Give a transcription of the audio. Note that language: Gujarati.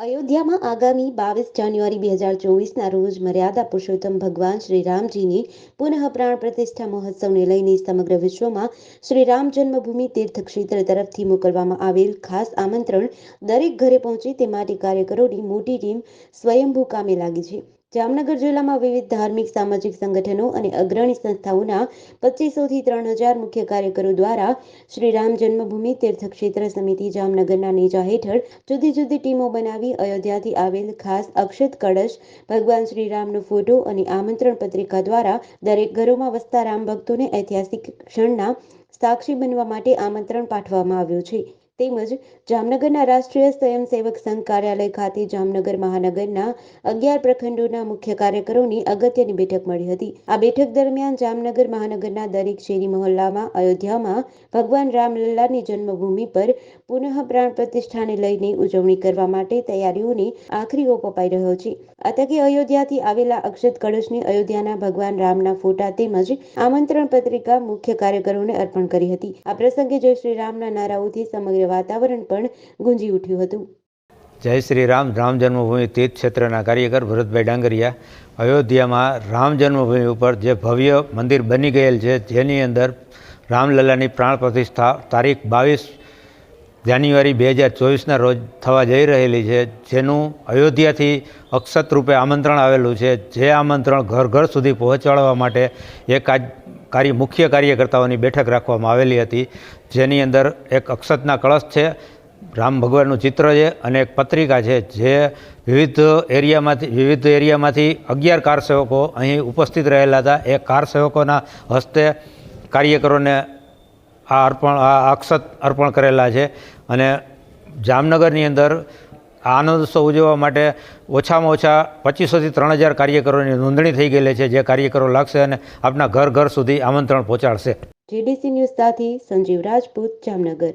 અયોધ્યામાં આગામી બાવીસ જાન્યુઆરી બે હજાર ચોવીસના રોજ મર્યાદા પુરુષોત્તમ ભગવાન શ્રી રામજીની પુનઃ પ્રાણ પ્રતિષ્ઠા મહોત્સવને લઈને સમગ્ર વિશ્વમાં શ્રી રામ જન્મભૂમિ તીર્થક્ષેત્ર તરફથી મોકલવામાં આવેલ ખાસ આમંત્રણ દરેક ઘરે પહોંચે તે માટે કાર્યકરોની મોટી ટીમ સ્વયંભૂ કામે લાગી છે. જામનગર જિલ્લામાં વિવિધ ધાર્મિક, સામાજિક સંગઠનો અને અગ્રણી સંસ્થાઓના પચીસોથી ત્રણ હજાર મુખ્ય કાર્યકરો દ્વારા શ્રી રામ જન્મભૂમિ તીર્થક્ષેત્ર સમિતિ જામનગરના નેજા હેઠળ જુદી જુદી ટીમો બનાવી અયોધ્યાથી આવેલ ખાસ અક્ષત કળશ, ભગવાન શ્રી રામનો ફોટો અને આમંત્રણ પત્રિકા દ્વારા દરેક ઘરોમાં વસતા રામ ભક્તોને ઐતિહાસિક ક્ષણના સાક્ષી બનવા માટે આમંત્રણ પાઠવવામાં આવ્યું છે. તેમજ જામનગરના રાષ્ટ્રીય સ્વયંસેવક સંઘ કાર્યાલય ખાતે જામનગર મહાનગરના અગિયાર પ્રખંડોના મુખ્ય કાર્યકરોની અગત્યની બેઠક મળી હતી. આ બેઠક દરમિયાન જામનગર મહાનગરના દરેક શેરી મહોલ્લામાં, અયોધ્યામાં ભગવાન રામલલ્લાની જન્મભૂમિ પર પુનઃ પ્રાણ પ્રતિષ્ઠાને લઈને ઉજવણી કરવા માટે તૈયારીઓને આખરી ઓપ અપાઈ રહ્યો છે. આ અયોધ્યાથી આવેલા અક્ષત કળશને અયોધ્યાના ભગવાન રામના ફોટા તેમજ આમંત્રણ પત્રિકા મુખ્ય કાર્યકરોને અર્પણ કરી હતી. આ પ્રસંગે જય શ્રી રામના નારાઓથી સમગ્ર વાતાવરણ પણ ગુંજી ઉઠ્યું હતું. જય શ્રી રામ. રામ જન્મભૂમિ તીર્થ ક્ષેત્રના કાર્યકર ભરતભાઈ ડાંગરિયા. અયોધ્યામાં રામ જન્મભૂમિ ઉપર જે ભવ્ય મંદિર બની ગયેલ છે, જેની અંદર રામલલ્લાની પ્રાણ પ્રતિષ્ઠા તારીખ બાવીસ જાન્યુઆરી બે હજાર ચોવીસના રોજ થવા જઈ રહેલી છે, જેનું અયોધ્યાથી અક્ષત રૂપે આમંત્રણ આવેલું છે, જે આમંત્રણ ઘર ઘર સુધી પહોંચાડવા માટે એક આજ કાર્ય, મુખ્ય કાર્યકર્તાઓની બેઠક રાખવામાં આવેલી હતી. જેની અંદર એક અક્ષતના કળશ છે, રામ ભગવાનનું ચિત્ર છે અને એક પત્રિકા છે, જે વિવિધ એરિયામાંથી વિવિધ એરિયામાંથી અગિયાર કાર સેવકો અહીં ઉપસ્થિત રહેલા હતા. એ કાર સેવકોના હસ્તે કાર્યકરોને આ અર્પણ, આ અક્ષત અર્પણ કરેલા છે અને જામનગરની અંદર આનંદ ઉત્સવ ઉજવવા માટે ઓછામાં ઓછા પચીસોથી ત્રણ હજાર કાર્યકરોની નોંધણી થઈ ગયેલી છે. જે કાર્યકરો લાગશે અને આપના ઘર ઘર સુધી આમંત્રણ પહોંચાડશે. જીડીસી ન્યૂઝ સાથે સંજીવ રાજપૂત, જામનગર.